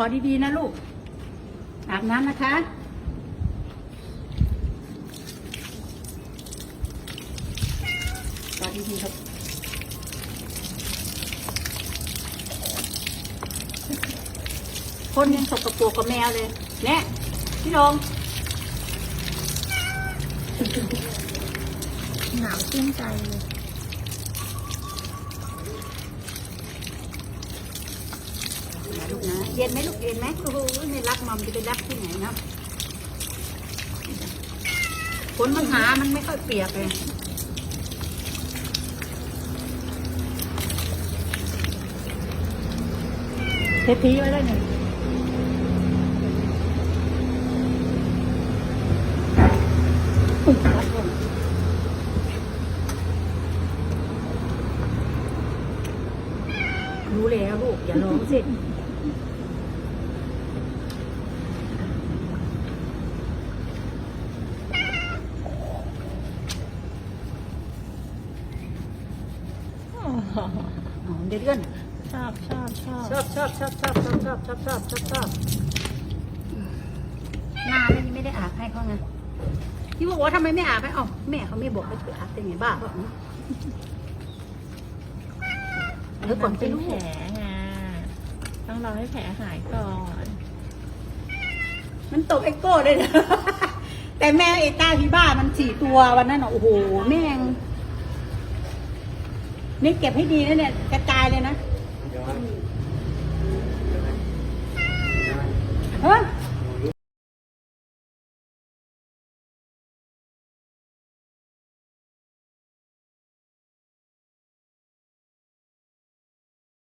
อดดีๆนะลูก อาบน้ำนะคะกอดดีๆครับคนยังสกปรกกับแมวเลยเน่พี่ลงหนาวชื่นใจเลย นะลูกนะ เย็นไหมลูกเย็นไหมโอ้โหไม่รักมัมจะไปรักที่ไหนเนาะฝนมันหามันไม่ค่อยเปียกเลยเทพีไว้ได้หนึ่งอุ๊ยรักลงรู้แล้วลูก อย่าร้องสิ อ๋อเดี๋ยวเดือนชอบชอบชอบชอบชอบชอบชอบชอบชอบชอบชอบชอบชอบหน้าไม่ไม่ได้อาบให้เขาไงที่บอกว่าทำไมไม่อาบให้เอ้าแม่เขาไม่บอกให้เธออาบเป็นไงบ้าเปล่าเออก่อนมัเป็นนลูแผกลไงต้องรอให้แผลหายก่อน มันตกเอ็กโก้เลยนะแต่แม่ไอ้ต้าที่บ้านมันสี่ตัววันนั้นอะโอ้โห แม่ง นี่เก็บให้ดีนะเนี่ยกระจายเลยนะ